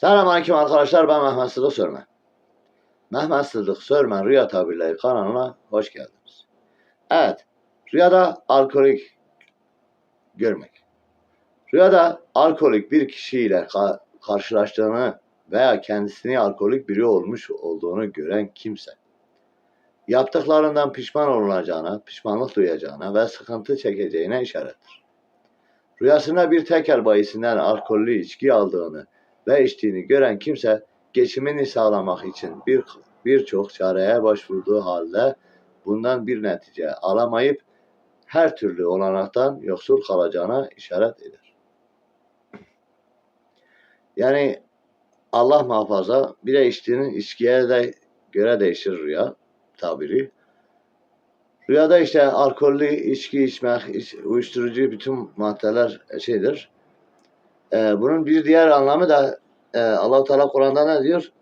Selamünaleyküm arkadaşlar ben Mehmet Sıdık Sörmen. Mehmet Sıdık Sörmen Rüya Tabirleri kanalına hoş geldiniz. Evet, rüyada alkolik görmek. Rüyada alkolik bir kişiyle ka- karşılaştığını veya kendisini alkolik biri olmuş olduğunu gören kimse, yaptıklarından pişman olacağına, pişmanlık duyacağına ve sıkıntı çekeceğine işarettir. Rüyasında bir tekel bayisinden alkollü içki aldığını ve içtiğini gören kimse geçimini sağlamak için bir birçok çareye başvurduğu halde bundan bir netice alamayıp her türlü olanaktan yoksul kalacağına işaret eder. Yani Allah muhafaza bir de içtiğinin içkiye de göre değişir rüya tabiri. Rüyada işte alkollü içki içmek, iç- uyuşturucu bütün maddeler şeydir. Ee, bunun bir diğer anlamı da e, Allah-u Teala Kur'an'da ne diyor?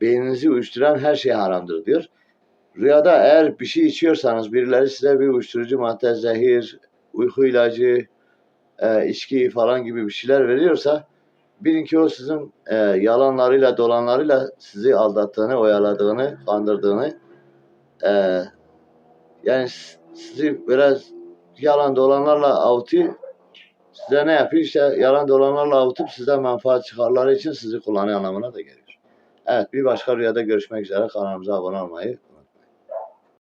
Beyninizi uyuşturan her şey haramdır diyor. Rüyada eğer bir şey içiyorsanız birileri size bir uyuşturucu madde, zehir, uyku ilacı, e, içki falan gibi bir şeyler veriyorsa bilin ki o sizin e, yalanlarıyla dolanlarıyla sizi aldattığını, oyaladığını, kandırdığını e, yani sizi biraz yalan dolanlarla avutuyor size ne yapıyor? İşte yalan dolanlarla avutup sizden menfaat çıkarları için sizi kullanıyor anlamına da geliyor. Evet bir başka rüyada görüşmek üzere kanalımıza abone olmayı